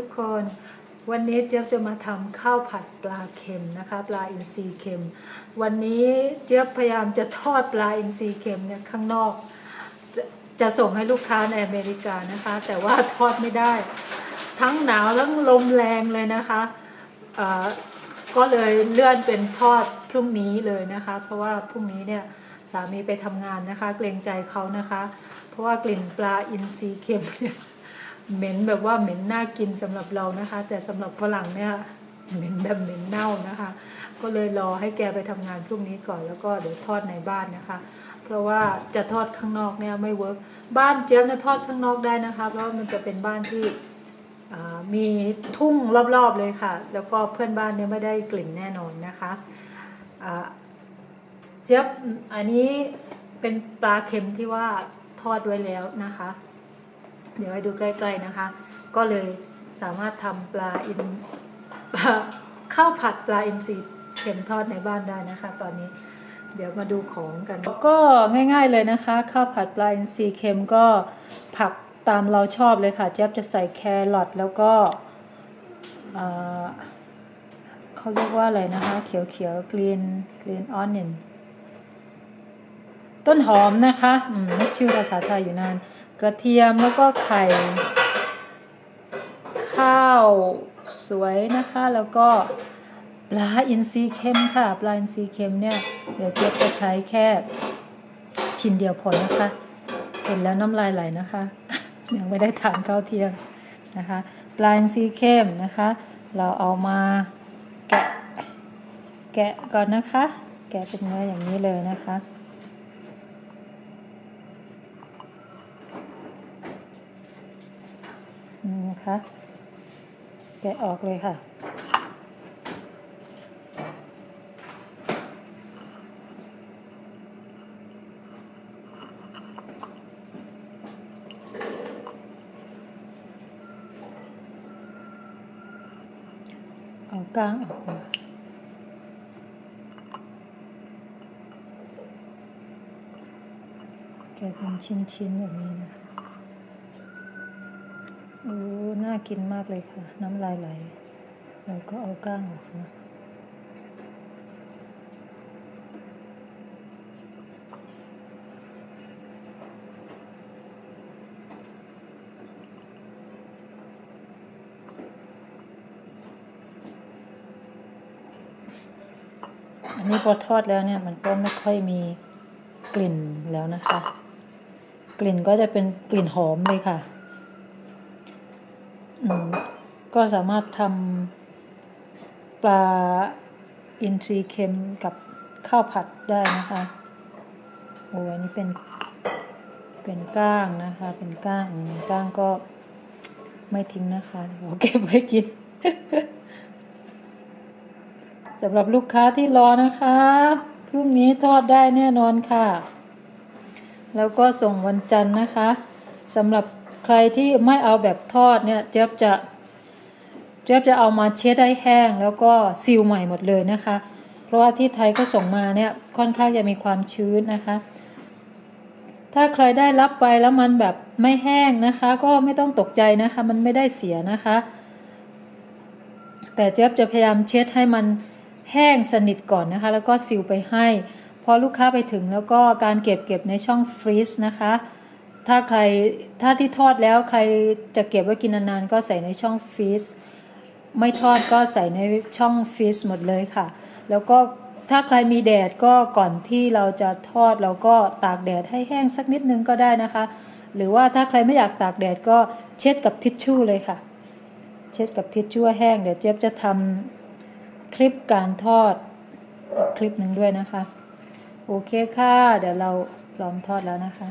ทุกคน วันนี้เจี๊ยบจะมาทำข้าวผัดปลาเค็มนะคะ ปลาอินทรีเค็ม วันนี้เจี๊ยบพยายามจะทอดปลาอินทรีเค็มเนี่ยข้างนอก จะส่งให้ลูกค้าในอเมริกานะคะ แต่ว่าทอดไม่ได้ ทั้งหนาวทั้งลมแรงเลยนะคะก็เลยเลื่อนเป็นทอดพรุ่งนี้เลยนะคะ เพราะว่าพรุ่งนี้เนี่ยสามีไปทำงานนะคะ เกรงใจเขานะคะ เพราะว่ากลิ่นปลาอินทรีเค็มเนี่ย เหม็นแบบว่าเหม็นน่ากินสำหรับเรานะคะ แต่สำหรับฝรั่งเนี่ยเหม็นแบบเหม็นเน่านะคะ ก็เลยรอให้แกไปทำงานพรุ่งนี้ก่อนแล้วก็เดี๋ยวทอดในบ้านนะคะ เพราะว่าจะทอดข้างนอกเนี่ยไม่เวิร์กบ้านเจี๊ยบเนี่ยทอดข้างนอกได้นะคะ เพราะมันจะเป็นบ้านที่มีทุ่งรอบๆเลยค่ะ แล้วก็เพื่อนบ้านเนี่ยไม่ได้กลิ่นแน่นอนนะคะเจี๊ยบอันนี้เป็นปลาเค็มที่ว่าทอดไว้แล้วนะคะ เดี๋ยวให้ดูใกล้ๆนะคะ ก็เลยสามารถทำปลาอินข้าวผัดปลาอินทรีเค็มทอดในบ้านได้นะคะ ตอนนี้เดี๋ยวมาดูของกัน ก็ง่ายๆเลยนะคะ ข้าวผัดปลาอินทรีเค็มก็ผักตามเราชอบเลยค่ะเจ๊บจะใส่แครอทแล้วก็เขาเรียกว่าอะไรนะคะ เขียวๆกรีนกรีนออนเนนต้นหอมนะคะอืมนึกชื่อภาษาไทยอยู่นาน กระเทียมแล้วก็ไข่ ข้าวสวยนะคะ แล้วก็ปลาอินทรีเค็มค่ะ ปลาอินทรีเค็มเนี่ย เดี๋ยวเจ๊จะใช้แค่ชิ้นเดียวพอนะคะ เห็นแล้วน้ำลายไหลนะคะ ยังไม่ได้ทานข้าวเที่ยงนะคะ ปลาอินทรีเข้มนะคะ เราเอามาแกะแกะก่อนนะคะ แกะเป็นเนื้ออย่างนี้เลยนะคะ นะคะ แกะออกเลยค่ะ เอาก้างออกมาแกะเป็นชิ้นๆแบบนี้นะ โอ้น่ากินมากเลยค่ะ น้ำลายไหล เราก็เอาก้างออกนะอันนี้พอทอดแล้วเนี่ย มันก็ไม่ค่อยมีกลิ่นแล้วนะคะ กลิ่นก็จะเป็นกลิ่นหอมเลยค่ะ ก็สามารถทำปลาอินทรีเค็มกับข้าวผัดได้นะคะโอ้ยอันนี้เป็นเป็นก้างนะคะ เป็นก้างก้างก็ไม่ทิ้งนะคะเดี๋ยวเก็บไว้กินสำหรับลูกค้าที่รอนะคะ พรุ่งนี้ทอดได้แน่นอนค่ะ แล้วก็ส่งวันจันทร์นะคะสำหรับ รที่ไม่เอาแบบทอดเนี่ยเจ๊บจะเจ๊บจะเอามาเช็ดให้แห้ง แล้วก็ซีลใหม่หมดเลยนะคะ เพราะว่าที่ไทยก็ส่งมาเนี่ยค่อนข้างจะมีความชื้นนะคะ ถ้าใครได้รับไปแล้วมันแบบไม่แห้งนะคะ ก็ไม่ต้องตกใจนะคะ มันไม่ได้เสียนะคะ แต่เจ๊บจะพยายามเช็ดให้มันแห้งสนิทก่อนนะคะ แล้วก็ซีลไปให้ พอลูกค้าไปถึงแล้วก็การเก็บเก็บในช่องฟรีซนะคะ ถ้าใครถ้าที่ทอดแล้วใครจะเก็บไว้กินนานๆก็ใส่ในช่องฟรีซไม่ทอดก็ใส่ในช่องฟรีซหมดเลยค่ะ แล้วก็ถ้าใครมีแดดก็ก่อนที่เราจะทอดเราก็ตากแดดให้แห้งสักนิดนึงก็ได้นะคะ หรือว่าถ้าใครไม่อยากตากแดดก็เช็ดกับทิชชู่เลยค่ะ เช็ดกับทิชชู่แห้งเดี๋ยวเจ๊ยบจะทำคลิปการทอดคลิปหนึ่งด้วยนะคะ โอเคค่ะ เดี๋ยวเราพร้อมทอดแล้วนะคะ